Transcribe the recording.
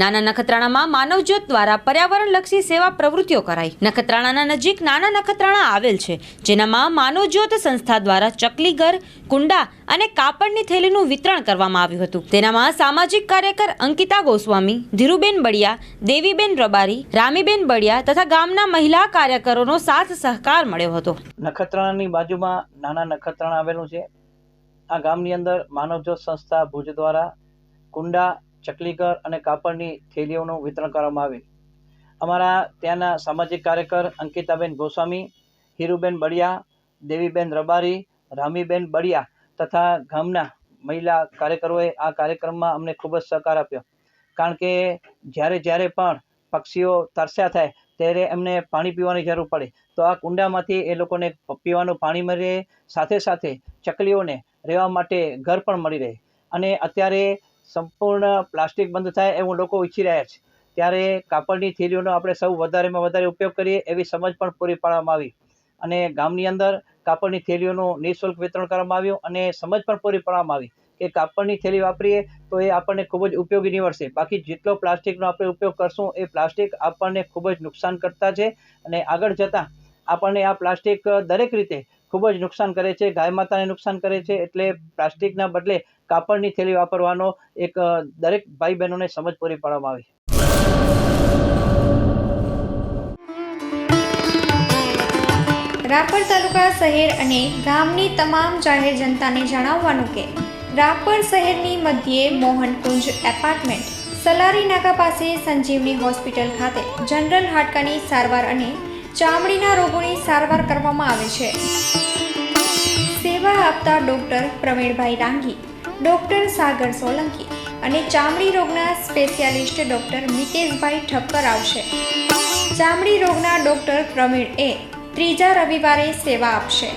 નાના નખત્રાણામાં માનવજ્યોત દ્વારા પર્યાવરણલક્ષી સેવા પ્રવૃત્તિઓ કરાઈ. નખત્રાણાના નજીક નાના નખત્રાણા આવેલ છે, જેનામાં માનવજ્યોત સંસ્થા દ્વારા ચકલીઘર, કુંડા અને કાપડની થેલીનું વિતરણ કરવામાં આવ્યું હતું. તેનામાં સામાજિક કાર્યકર અંકિતા ગોસ્વામી, ધીરુબેન બળિયા દેવીબેન રબારી, રામીબેન બળિયા તથા ગામના મહિલા કાર્યકરોનો સાથ સહકાર મળ્યો હતો. નખત્રાણાની બાજુમાં નાના નખત્રાણા આવેલું છે. આ ગામની અંદર માનવજ્યોત સંસ્થા ભુજ દ્વારા કુંડા ચકલીઘર અને કાપડની થેલીઓનું વિતરણ કરવામાં આવ્યું. અમારા ત્યાંના સામાજિક કાર્યકર અંકિતાબેન ગોસ્વામી, હીરુબેન બળિયા દેવીબેન રબારી, રામીબેન બળિયા તથા ગામના મહિલા કાર્યકરોએ આ કાર્યક્રમમાં અમને ખૂબ જ સહકાર આપ્યો. કારણ કે જ્યારે જ્યારે પણ પક્ષીઓ તરસ્યા થાય ત્યારે એમને પાણી પીવાની જરૂર પડે. તો આ કુંડામાંથી એ લોકોને પીવાનું પાણી મળી. રહે સાથે સાથે ચકલીઓને રહેવા માટે ઘર પણ મળી રહે. અને અત્યારે સંપૂર્ણ પ્લાસ્ટિક બંધ થાય એવું લોકો ઈચ્છી રહ્યા છે. ત્યારે કાપડની થેલીઓનો આપણે સૌ વધારેમાં વધારે ઉપયોગ કરીએ એવી સમજ પણ પૂરી પાડવામાં આવી. અને ગામની અંદર કાપડની થેલીઓનું નિઃશુલ્ક વિતરણ કરવામાં આવ્યું અને સમજ પણ પૂરી પાડવામાં આવી કે કાપડની થેલી વાપરીએ તો એ આપણને ખૂબ જ ઉપયોગી નીવડશે. બાકી જેટલો પ્લાસ્ટિકનો આપણે ઉપયોગ કરશું એ પ્લાસ્ટિક આપણને ખૂબ જ નુકસાન કરતા છે અને આગળ જતાં આપણને આ પ્લાસ્ટિક દરેક રીતે ખૂબ જ નુકસાન કરે છે, ગાય માતાને નુકસાન કરે છે, એટલે પ્લાસ્ટિકના બદલે કાપડની થેલી વાપરવાનો એક દરેક ભાઈ બહેનોને સમજ પૂરી પાડવામાં આવી રાપર તાલુકા શહેર અને ગામની તમામ જાહેર જનતાને જણાવવાનું કે, રાપર શહેરની મધ્યે મોહનકુંજ એપાર્ટમેન્ટ, સલારી નાકા પાસે સંજીવની હોસ્પિટલ ખાતે, જનરલ હાડકાની સારવાર અને ચામડીના રોગોની સારવાર કરવામાં આવે છે. સેવા આપતા ડોક્ટર પ્રવીણભાઈ રાંગી, ડોક્ટર સાગર સોલંકી અને ચામડી રોગના સ્પેશિયાલિસ્ટ ડોક્ટર મિતેશભાઈ ઠક્કર આવશે. ચામડી રોગના ડોક્ટર પ્રવીણ એ ત્રીજા રવિવારે સેવા આપશે.